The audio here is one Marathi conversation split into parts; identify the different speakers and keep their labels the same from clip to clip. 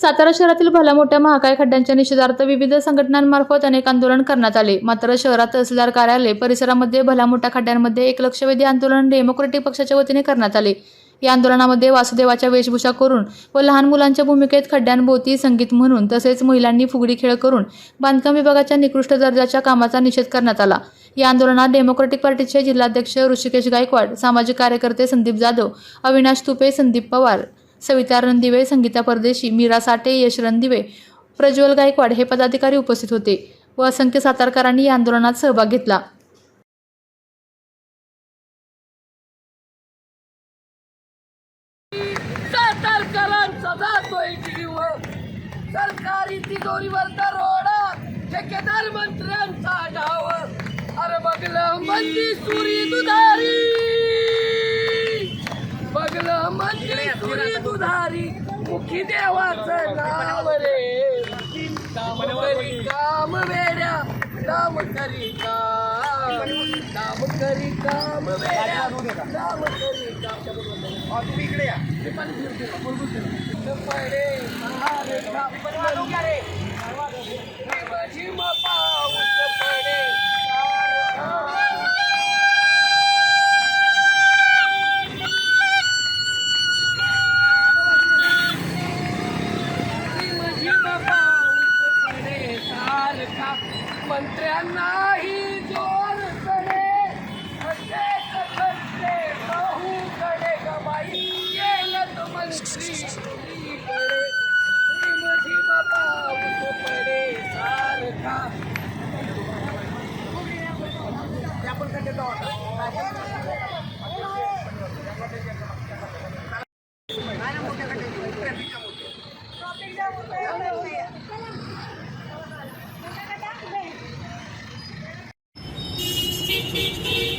Speaker 1: सातारा शहरातील भला मोठ्या महाकाय खड्ड्यांच्या निषेधार्थ विविध संघटनांमार्फत अनेक आंदोलन करण्यात आले. मात्र शहरात तहसीलदार कार्यालय परिसरामध्ये भला मोठ्या खड्ड्यांमध्ये एक लक्षवेधी आंदोलन डेमोक्रेटिक पक्षाच्या वतीने करण्यात आले. या आंदोलनामध्ये वासुदेवाच्या वेशभूषा करून व लहान मुलांच्या भूमिकेत खड्ड्यांभोवती संगीत म्हणून तसेच महिलांनी फुगडी खेळ करून बांधकाम विभागाच्या निकृष्ट दर्जाच्या कामाचा निषेध करण्यात आला. या आंदोलनात डेमोक्रेटिक पार्टीचे जिल्हाध्यक्ष ऋषिकेश गायकवाड सामाजिक कार्यकर्ते संदीप जाधव अविनाश तुपे संदीप पवार सविता रणदिवे संगीता परदेशी मीरा साठे यश रणदिवे प्रज्वल गायकवाड हे पदाधिकारी उपस्थित होते व असंख्य सातारकरांनी या आंदोलनात सहभाग घेतला.
Speaker 2: सातारकरांचा जातोय जीव सरकारी तिजोरीवर दरोडा ठेकेदार मंत्र्यांचा डाव अरे बघलं मंदी सुरी दुधारी बघलं मंदी दुधारी मुखी देवाचं नाव रे काम करी काम वेड्या काम करी काम काम करी काम वेड्या काम करी काम पडे महारे कापड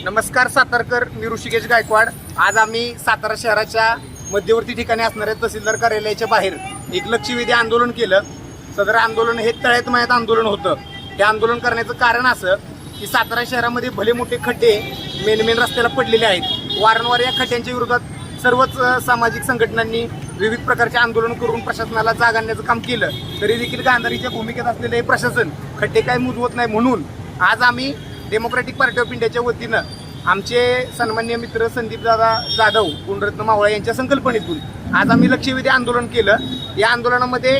Speaker 3: नमस्कार सातारकर मी ऋषिकेश गायकवाड. आज आम्ही सातारा शहराच्या मध्यवर्ती ठिकाणी असणाऱ्या तहसीलदार कार्यालयाच्या बाहेर. एक लक्षवेधी आंदोलन केलं. सदर आंदोलन हे तळ्यात मयात आंदोलन होतं. हे आंदोलन करण्याचं कारण असं की सातारा शहरामध्ये भले मोठे खड्डे मेन मेन रस्त्याला पडलेले आहेत. वारंवार या खड्ड्यांच्या विरोधात सर्वच सामाजिक संघटनांनी विविध प्रकारचे आंदोलन करून प्रशासनाला जाग आणण्याचं काम केलं. तरी देखील गांधारीच्या भूमिकेत असलेले हे प्रशासन खड्डे काय मुजवत नाही म्हणून आज आम्ही डेमोक्रॅटिक पार्टी ऑफ इंडियाच्या वतीनं आमचे सन्मान्य मित्र संदीप दादा जाधव गुणरत्न मावळा यांच्या संकल्पनेतून आज आम्ही लक्षवेधी आंदोलन केलं. या आंदोलनामध्ये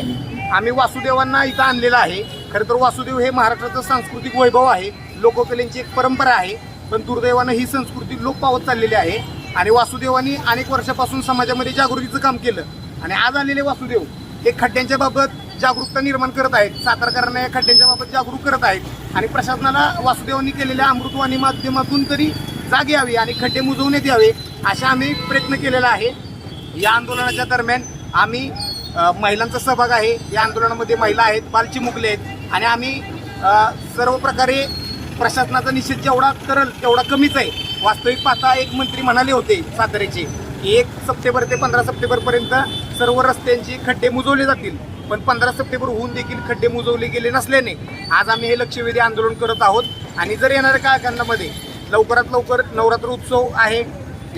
Speaker 3: आम्ही वासुदेवांना इथं आणलेलं आहे. खरं तर वासुदेव हे महाराष्ट्राचं सांस्कृतिक वैभव आहे. लोककलेंची एक परंपरा आहे. पण दुर्दैवानं ही संस्कृती लोप पावत चाललेली आहे. आणि वासुदेवांनी अनेक वर्षापासून समाजामध्ये जागृतीचं काम केलं. आणि आज आलेले वासुदेव हे खड्ड्यांच्या बाबत जागरूकता निर्माण करत आहेत. सातारकरांना या खड्ड्यांच्या बाबत जागरूक करत आहेत. आणि प्रशासनाला वासुदेवांनी केलेल्या अमृतवाणी माध्यमातून तरी जाग यावी आणि खड्डे मुजवण्यात यावे अशा आम्ही प्रयत्न केलेला आहे. या आंदोलनाच्या दरम्यान आम्ही महिलांचा सहभाग आहे. या आंदोलनामध्ये महिला आहेत बालचिमुकले आहेत. आणि आम्ही सर्व प्रकारे प्रशासनाचा निषेध जेवढा करल तेवढा कमीच आहे. वास्तविक पाहता एक मंत्री म्हणाले होते साताऱ्याचे की एक सप्टेंबर ते पंधरा सप्टेंबरपर्यंत सर्व रस्त्यांचे खड्डे मुजवले जातील. पण पंधरा सप्टेंबर होऊन देखील खड्डे मुजवले गेले नसल्याने आज आम्ही हे लक्षवेधी आंदोलन करत आहोत. आणि जर येणाऱ्या काळखंडामध्ये लवकरात लवकर नवरात्र उत्सव आहे.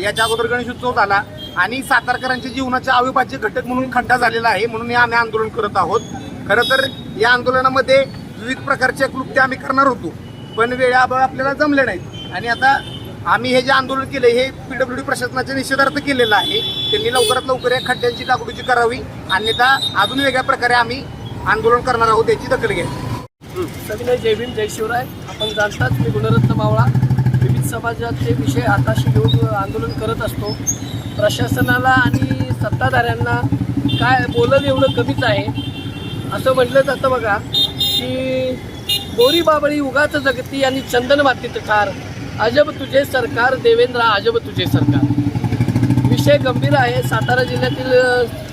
Speaker 3: याच्या अगोदर गणेश उत्सव झाला. आणि सातारकरांच्या जीवनाचे अविभाज्य घटक म्हणून खड्डा झालेला आहे म्हणून हे आम्ही आंदोलन करत आहोत. खरं तर या आंदोलनामध्ये विविध प्रकारच्या कृत्य आम्ही करणार होतो पण वेळाबळ आपल्याला जमले नाहीत. आणि आता आम्ही हे जे आंदोलन केले हे पीडब्ल्यू डी प्रशासनाच्या निषेधार्थ केलेलं आहे. त्यांनी लवकरात लवकर या खड्ड्यांची डागडुजी करावी. अन्यथा अजून वेगळ्या प्रकारे आम्ही आंदोलन करणार आहोत याची दखल घ्या
Speaker 2: सविनय जय भीम जय शिवराय. आपण जाणताच मी गुणरत्न मावळा. विविध समाजाचे विषय हाताशी घेऊन आंदोलन करत असतो. प्रशासनाला आणि सत्ताधाऱ्यांना काय बोलत एवढं कमीच आहे. असं म्हटलं जातं बघा की गोरी बाबळी उगाच जगती आणि चंदन मातीत ठार. अजब तुझे सरकार देवेंद्र अजब तुझे सरकार. विषय गंभीर आहे. सातारा जिल्ह्यातील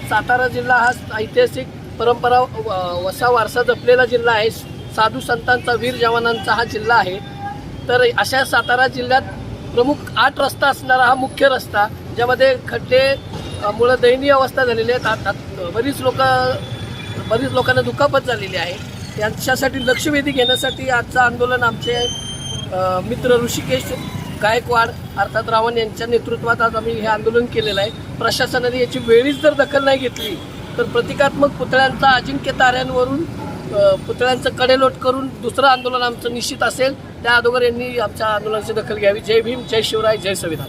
Speaker 2: सातारा जिल्हा हा ऐतिहासिक परंपरा व- वसा वारसा जपलेला जिल्हा आहे. साधू संतांचा वीर जवानांचा हा जिल्हा आहे. तर अशा सातारा जिल्ह्यात प्रमुख आठ रस्ता असणारा हा मुख्य रस्ता. ज्यामध्ये खड्डे मुळं दयनीय अवस्था झालेली आहेत. बरीच लोक बरीच लोकांना दुखापत झालेली आहे. यांच्यासाठी लक्षवेधी घेण्यासाठी आजचं आंदोलन आमचे मित्र ऋषिकेश गायकवाड अर्थात रावण यांच्या नेतृत्वात आज आम्ही हे आंदोलन केलेलं आहे. प्रशासनाने याची वेळीच जर दखल नाही घेतली तर प्रतिकात्मक पुतळ्यांचा अजिंक्य ताऱ्यांवरून पुतळ्यांचं कडेलोट करून दुसरं आंदोलन आमचं निश्चित असेल. त्या अगोदर यांनी आमच्या आंदोलनाची दखल घ्यावी. जय भीम जय शिवराय जय संविधान.